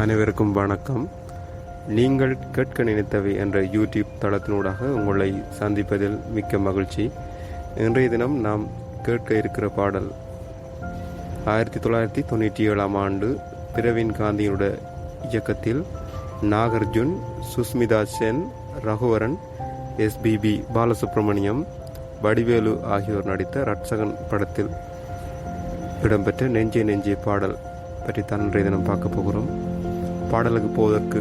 அனைவருக்கும் வணக்கம். நீங்கள் கேட்க நினைத்தவை என்ற யூடியூப் தளத்தினூடாக உங்களை சந்திப்பதில் மிக்க மகிழ்ச்சி. இன்றைய தினம் நாம் கேட்க இருக்கிற பாடல் ஆயிரத்தி தொள்ளாயிரத்தி தொண்ணூற்றி ஏழாம் ஆண்டு பிரவீன் காந்தியோட இயக்கத்தில் நாகார்ஜுன் சுஸ்மிதா சென் ரகுவரன் எஸ்பிபி பாலசுப்ரமணியம் வடிவேலு ஆகியோர் நடித்த ரட்சகன் படத்தில் இடம்பெற்ற நெஞ்சே நெஞ்சே பாடல் பற்றி தான் இன்றைய தினம் பார்க்க போகிறோம். பாடலுக்கு போவதற்கு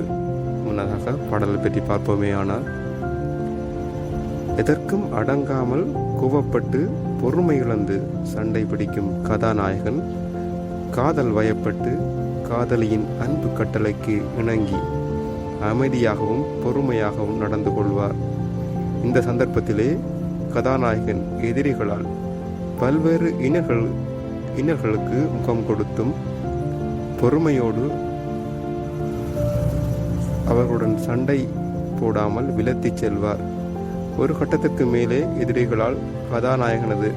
முன்னதாக பாடலை பற்றி பார்ப்போமே ஆனால் எதற்கும் அடங்காமல் குவப்பட்டு பொறுமை இழந்து சண்டை பிடிக்கும் கதாநாயகன் காதல் வயப்பட்டு காதலியின் அன்பு கட்டளைக்கு இணங்கி அமைதியாகவும் பொறுமையாகவும் நடந்து கொள்வார். இந்த சந்தர்ப்பத்திலே கதாநாயகன் எதிரிகளால் பல்வேறு இனர்கள் இனர்களுக்கு முகம் கொடுத்தும் பொறுமையோடு அவர்களுடன் சண்டை போடாமல் விலத்திச் செல்வார். ஒரு கட்டத்திற்கு மேலே எதிரிகளால் கதாநாயகனது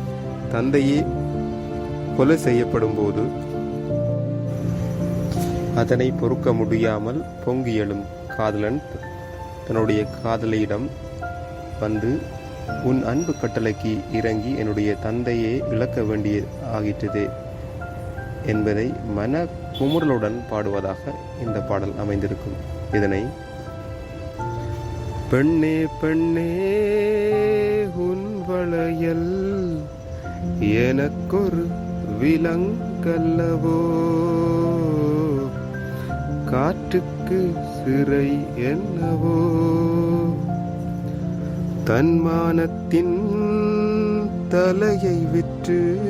தந்தையே கொலை செய்யப்படும் போது அதனை பொறுக்க முடியாமல் பொங்கி எழும் காதலன் தன்னுடைய காதலியிடம் வந்து உன் அன்பு கட்டளைக்கு இறங்கி என்னுடைய தந்தையே இழக்க வேண்டிய ஆகிற்றதே என்பதை மன குமுறலுடன் பாடுவதாக இந்த பாடல் அமைந்திருக்கும். இதனை பெண்ணே பெண்ணே உன் வளையல் எனக்கொரு விலங்கல்லவோ? காற்றுக்கு சிறை என்னவோ? தன்மானத்தின் தலையை விற்று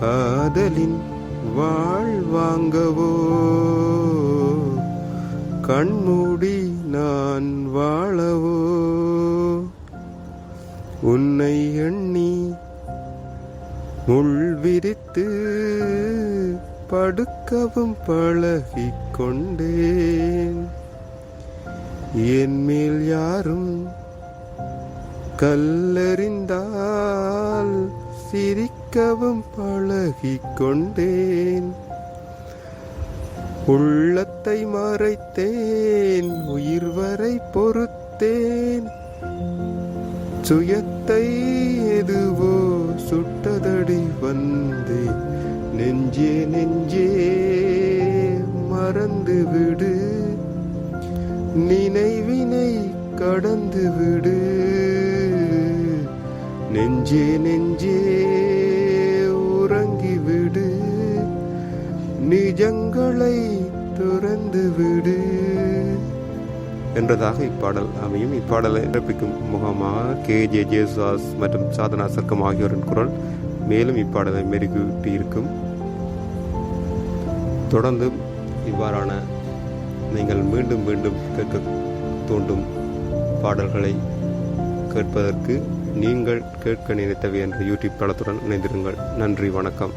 காதலின் வாழ்வாங்கவோ? கண்மூடி நான் வாழவோ? உன்னை எண்ணி முள் விரித்து படுக்கவும் பழகிக் கொண்டேன் என் மேல் யாரும் கல்லறிந்தால் சிரிக்க சிரிக்கவும் பழகிக்கொண்டேன். உள்ளத்தை மறைத்தேன் உயிர் வரை பொறுத்தேன். சுயத்தை எதுவோ சுட்டதடி வந்தேன் நெஞ்சே நெஞ்சே மறந்து விடு நினைவினை கடந்து விடு நெஞ்சே நெஞ்சே என்றதாக இப்பாடல் அமையும். இப்பாடலை பிறப்பிக்கும் முகமாக கே. ஜே. ஜேசுதாஸ் மற்றும் சாதனா சர்க்கம் ஆகியோரின் குரல் மேலும் இப்பாடலை மெருகூட்டி இருக்கும் தொடர்ந்து இவ்வாறான நீங்கள் மீண்டும் மீண்டும் கேட்க தூண்டும் பாடல்களை கேட்பதற்கு நீங்கள் கேட்க நினைத்தவை என்ற யூடியூப் தளத்துடன் இணைந்திருங்கள். நன்றி வணக்கம்.